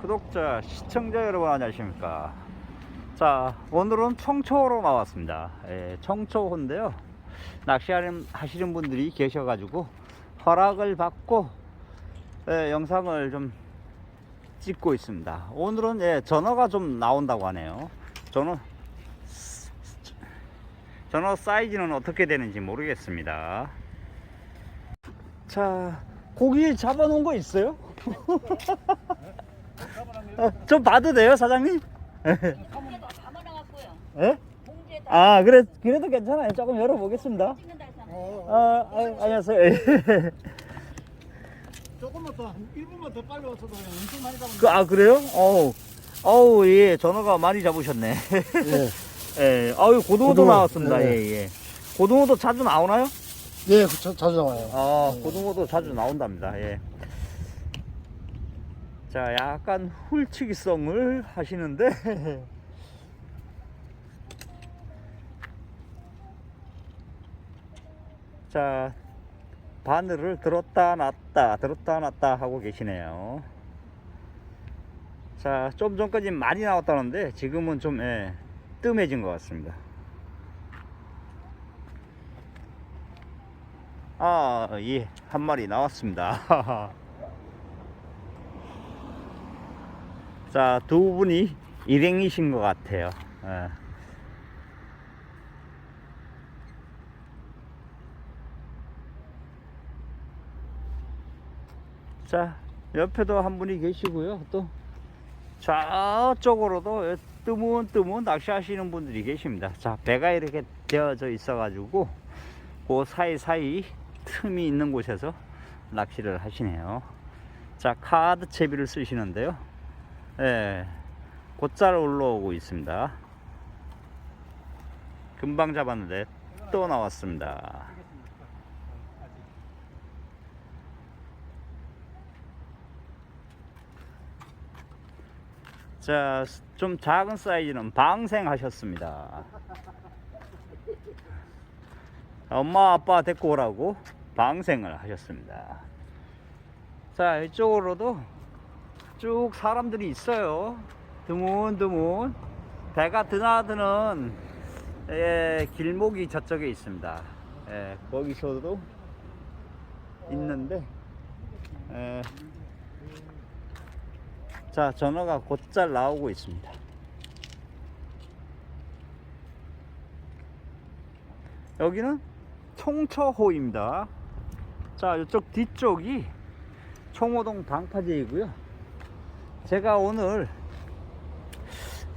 구독자, 시청자 여러분 안녕하십니까. 자, 오늘은 청초로 나왔습니다. 예, 청초호인데요. 낚시하는 하시는 분들이 계셔가지고 허락을 받고 예, 영상을 좀 찍고 있습니다. 오늘은 예, 전어가 좀 나온다고 하네요. 전어 전어 사이즈는 어떻게 되는지 모르겠습니다. 자, 고기 잡아놓은 거 있어요? 어, 좀 봐도 돼요, 사장님? 봉지에다 담아놔갖고요. 예? 봉지에다 아, 그래, 그래도 괜찮아요. 조금 열어보겠습니다. 찍는다 해서 아, 아 안녕하세요. 예. 조금만 더, 한 1분만 더 빨리 왔어도 그냥 엄청 많이 잡은 그, 아, 그래요? 어우, 어우, 예, 전어가 많이 잡으셨네. 예. 예, 아유, 고등어도 고등어, 나왔습니다. 네. 예, 예. 고등어도 자주 나오나요? 예, 그 자, 자주 나와요. 아, 고등어도 자주 나온답니다. 예. 자, 약간 훌치기성을 하시는데. 자, 바늘을 들었다 놨다, 들었다 놨다 하고 계시네요. 자, 좀 전까지 많이 나왔다는데, 지금은 좀, 예, 뜸해진 것 같습니다. 아, 예, 한 마리 나왔습니다. 자, 두 분이 일행이신 것 같아요. 예. 자, 옆에도 한 분이 계시고요. 또 저쪽으로도 뜨문뜨문 낚시하시는 분들이 계십니다. 자, 배가 이렇게 되어져 있어가지고 그 사이사이 틈이 있는 곳에서 낚시를 하시네요. 자, 카드 채비를 쓰시는데요. 예, 곧잘 올라오고 있습니다. 금방 잡았는데 또 나왔습니다. 자, 좀 작은 사이즈는 방생하셨습니다. 엄마 아빠 데리고 오라고 방생을 하셨습니다. 자 이쪽으로도 쭉 사람들이 있어요. 드문드문 배가 드나드는 예, 길목이 저쪽에 있습니다. 예, 거기서도 있는데 예, 자 전어가 곧잘 나오고 있습니다. 여기는 총처호입니다. 자, 이쪽 뒤쪽이 총호동 방파제이고요. 제가 오늘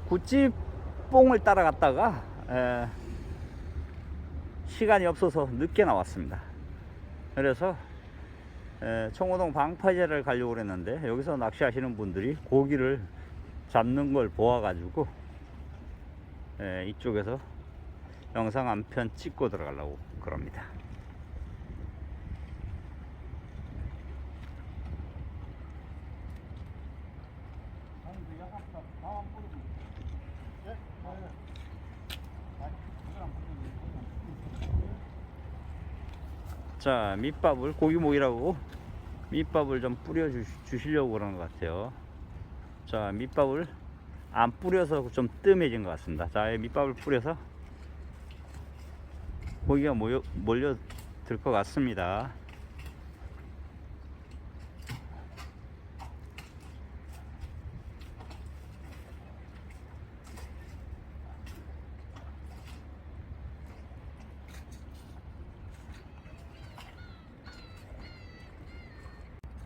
구찌뽕을 따라갔다가 에, 시간이 없어서 늦게 나왔습니다. 그래서 에, 총호동 방파제를 가려고 그랬는데 여기서 낚시하시는 분들이 고기를 잡는 걸 보아가지고 에, 이쪽에서 영상 한 편 찍고 들어가려고 그럽니다. 자, 밑밥을 고기 모이라고 밑밥을 좀 뿌려 주시려고 그러는 것 같아요. 자, 밑밥을 안 뿌려서 좀 뜸해진 것 같습니다. 자, 밑밥을 뿌려서 고기가 모여, 몰려 들 것 같습니다.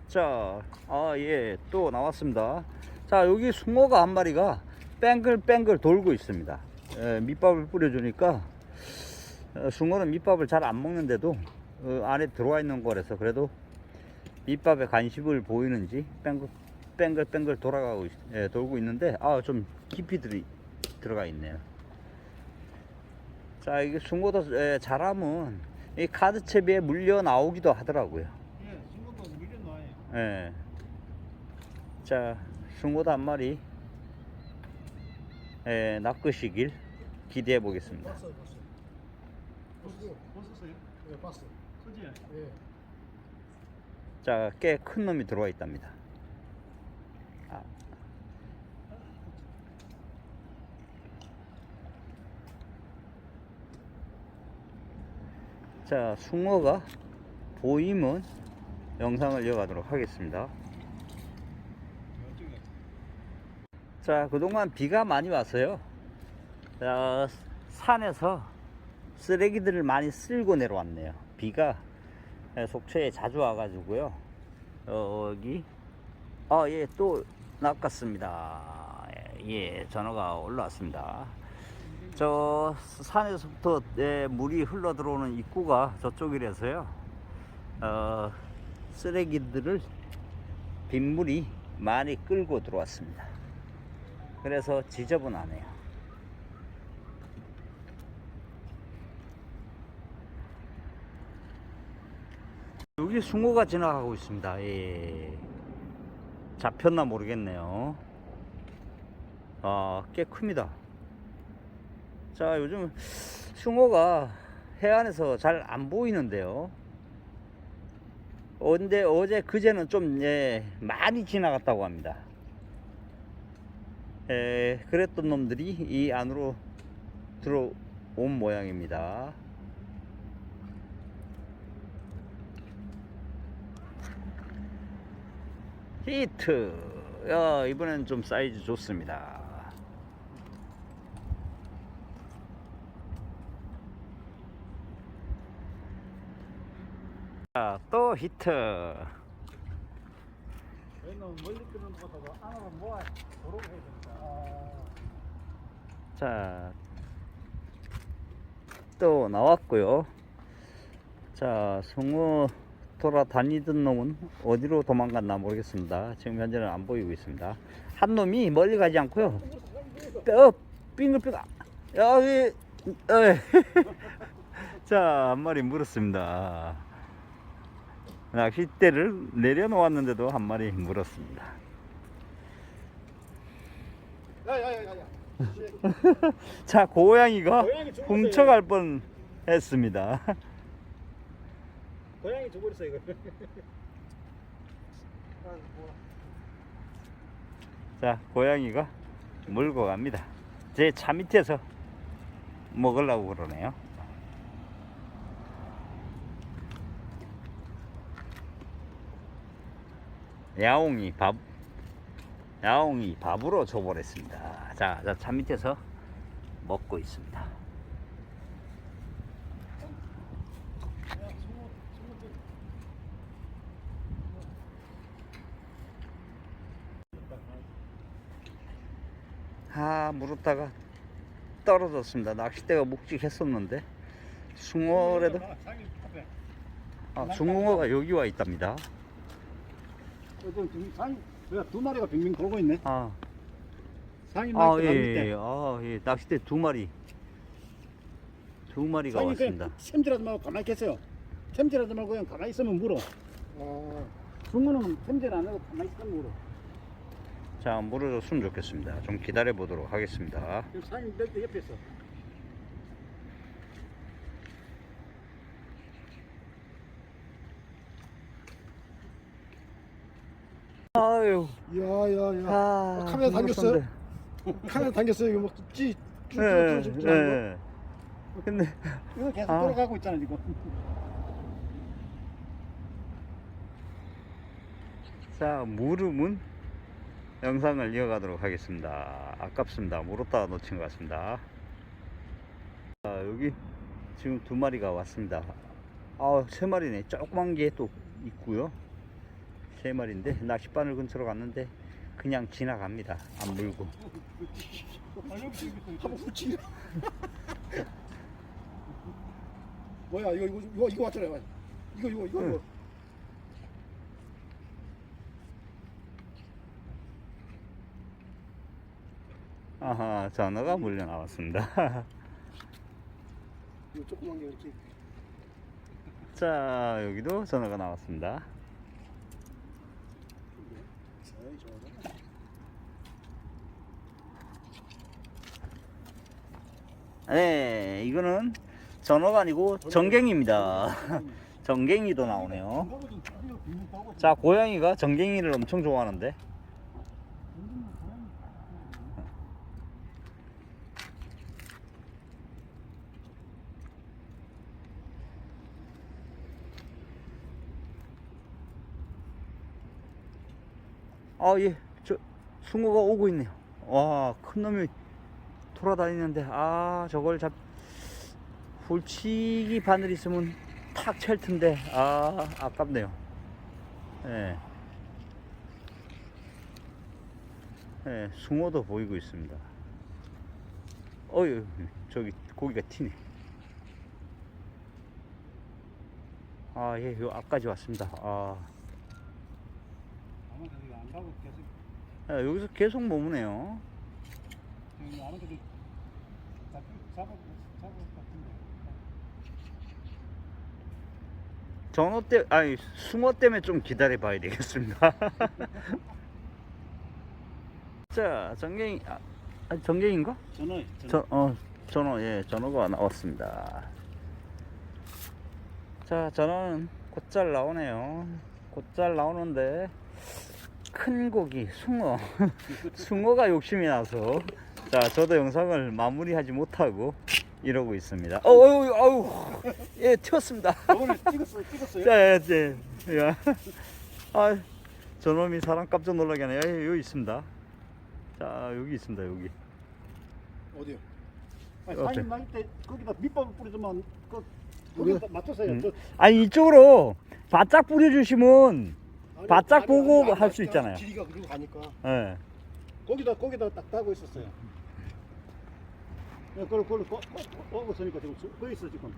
자, 아, 예, 또 나왔습니다. 자, 여기 숭어가 한 마리가 뺑글뺑글 돌고 있습니다. 예, 밑밥을 뿌려주니까 어, 숭어는 밑밥을 잘 안 먹는데도 어, 안에 들어와 있는 거라서 그래도 밑밥에 관심을 보이는지 뺑글 뺑글 뺑글 돌아가고 있, 예, 돌고 있는데 아 좀 깊이 들이, 들어가 있네요. 자 이게 숭어도 예, 잘하면 이 카드 채비에 물려 나오기도 하더라고요. 예. 자, 숭어도 한 마리. 예, 낚으시길 기대해 보겠습니다. 자, 꽤 큰 놈이 들어와 있답니다. 아. 자, 숭어가 보이면 영상을 이어가도록 하겠습니다. 자, 그동안 비가 많이 왔어요. 자, 산에서 쓰레기들을 많이 쓸고 내려왔네요. 비가 속초에 자주 와가지고요. 어, 여기, 아, 예, 또 낚았습니다. 예, 전화가 올라왔습니다. 저 산에서부터 예, 물이 흘러 들어오는 입구가 저쪽이라서요. 어, 쓰레기들을 빗물이 많이 끌고 들어왔습니다. 그래서 지저분하네요. 여기 숭어가 지나가고 있습니다. 예. 잡혔나 모르겠네요. 아, 꽤 큽니다. 자, 요즘 숭어가 해안에서 잘 안 보이는데요. 언제 어제 그제는 좀 예, 많이 지나갔다고 합니다. 에, 그랬던 놈들이 이 안으로 들어온 모양입니다. 히트. 야, 이번엔 좀 사이즈 좋습니다. 자, 또 히트. 저희는 멀리 끄는 것보다 안으로 모아 도로 해야 됩니다. 아, 자, 또 나왔고요. 자, 송어 돌아다니던 놈은 어디로 도망갔나 모르겠습니다. 지금 현재는 안 보이고 있습니다. 한 놈이 멀리 가지 않고요. 뼈, 빙글빙글. 여기, 어이. 자, 한 마리 물었습니다. 낚싯대를 내려놓았는데도 한 마리 물었습니다. 야야야야야. 자, 고양이가 고양이. 훔쳐갈 뻔 했습니다. 고양이 죽어버렸어 이거. 자, 고양이가 물고 갑니다. 제 차 밑에서 먹으려고 그러네요. 야옹이 밥, 야옹이 밥으로 줘버렸습니다. 자, 자, 차 밑에서 먹고 있습니다. 아, 물었다가 떨어졌습니다. 낚싯대가 묵직했었는데, 자기 앞에. 아, 숭어가 여기 와 있답니다. 어, 지금 상, 뭐야 두 마리가 빙빙 돌고 있네. 아, 아, 낚시 예, 예, 예, 아, 예, 낚싯대 두 마리. 두 마리가 상이 왔습니다. 그냥 샘질하지 말고 가만히 계세요. 샘질하지 말고 그냥 가만히 있으면 물어. 어. 숭어는 샘질 안 하고 가만히 있으면 물어. 자, 물어줬으면 좋겠습니다. 좀 기다려 보도록 하겠습니다. 지금 상이 몇 옆에 있어. 아유, 야야야. 아, 카메라 당겼어요? 카메라 당겼어요. 이거 막 찌. 쭉, 예, 예. 근데, 이거 계속 아. 돌아가고 있잖아 지금. 자, 물음은 영상을 이어가도록 하겠습니다. 아깝습니다. 물었다가 놓친 것 같습니다. 자, 여기 지금 두 마리가 왔습니다. 아, 세 마리네. 조그만 게 또 있고요. 세 마리인데 낚싯바늘 근처로 갔는데 그냥 지나갑니다. 안 물고. 한번 후치. 뭐야 이거 이거 이거 이거 왔잖아. 이거 이거 이거 응. 이거. 아하, 전어가 물려 나왔습니다. 이거 조그만 게 이렇게. 자, 여기도 전어가 나왔습니다. 에이, 저거는. 네, 이거는 전어가 아니고 정갱입니다. 정갱이도 나오네요. 자, 고양이가 정갱이를 엄청 좋아하는데. 아, 예. 저, 숭어가 오고 있네요. 와, 큰 놈이 돌아다니는데, 아, 저걸 잡, 훌치기 바늘 있으면 탁 찰 텐데, 아, 아깝네요. 예. 예, 숭어도 보이고 있습니다. 어유, 저기 고기가 튀네. 아, 예, 요 앞까지 왔습니다. 아, 가고 계속 야, 여기서 계속 머무네요. 잡 잡아 잡을 것 같은데. 전어 때, 아니, 숭어 때문에 좀 기다려 봐야 되겠습니다. 자, 정갱이, 아, 아, 정갱인가? 전어 전어. 저, 어, 전어, 예, 전어가 나왔습니다. 자, 전어는 곧잘 나오네요. 곧잘 나오는데, 큰 고기, 숭어. 숭어가 욕심이 나서, 자, 저도 영상을 마무리하지 못하고 이러고 있습니다. 어, 어유, 어유, 예, 튀었습니다. 저번에 찍었어요 찍었어요. 자, 예, 예, 야. 아, 저놈이 사람 깜짝 놀라게 하네. 예, 여기 있습니다. 자, 여기 있습니다, 여기. 어디요? 아니, 어때? 사인 나기 때 거기다 밑밥을 뿌리더만 그 거기다 맞춰서요. 음. 저, 아니 이쪽으로 바짝 뿌려주시면 바짝 보고 할수 아니, 있잖아요. 길이가 그리고 가니까 예. 거기다 거기다 딱 따고 있었어요. 예, 그걸 그걸 거 거고 있으니까 지금 거 있어 지금.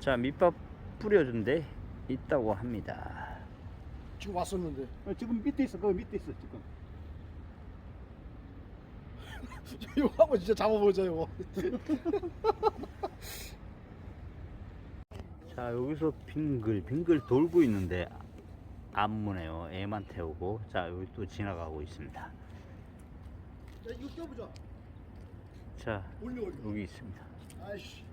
자 밑밥 뿌려준 데 있다고 합니다. 지금 왔었는데 어, 지금 밑에 있어. 그 밑에 있어 지금. 이거 한번 진짜 잡아보자 이거 자 여기서 빙글 빙글 돌고 있는데 안 무네요. 애만 태우고 자 여기 또 지나가고 있습니다. 야 이거 껴보자 자 올려 올려 여기 있습니다. 아이씨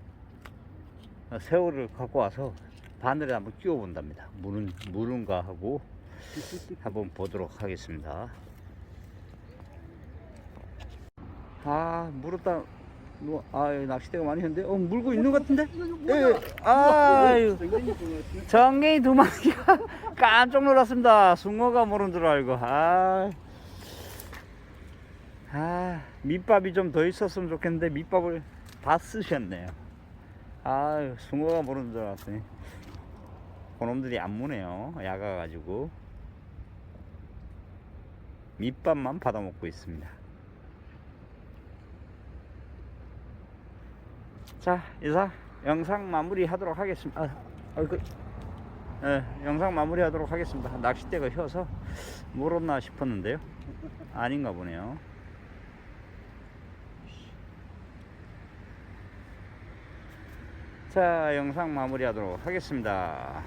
새우를 갖고 와서 바늘에 한번 끼워 본답니다. 물은 물은가 하고 한번 보도록 하겠습니다. 아 물었다. 뭐, 아 여기 낚시대가 많이 했는데 어 물고 있는 것 같은데? 예. 아유 굉장히 그 정갱이 두 마리가 깜짝 놀랐습니다. 숭어가 모른 줄 알고. 아, 아 밑밥이 좀 더 있었으면 좋겠는데 밑밥을 다 쓰셨네요. 아유 숭어가 모르는 줄 알았더니 그놈들이 안 무네요. 야가 가지고 밑밥만 받아먹고 있습니다. 자 이상 영상 마무리 하도록 하겠습니다. 아, 아이고. 예, 영상 마무리 하도록 하겠습니다. 낚싯대가 휘어서 물었나 싶었는데요. 아닌가 보네요. 자, 영상 마무리 하도록 하겠습니다.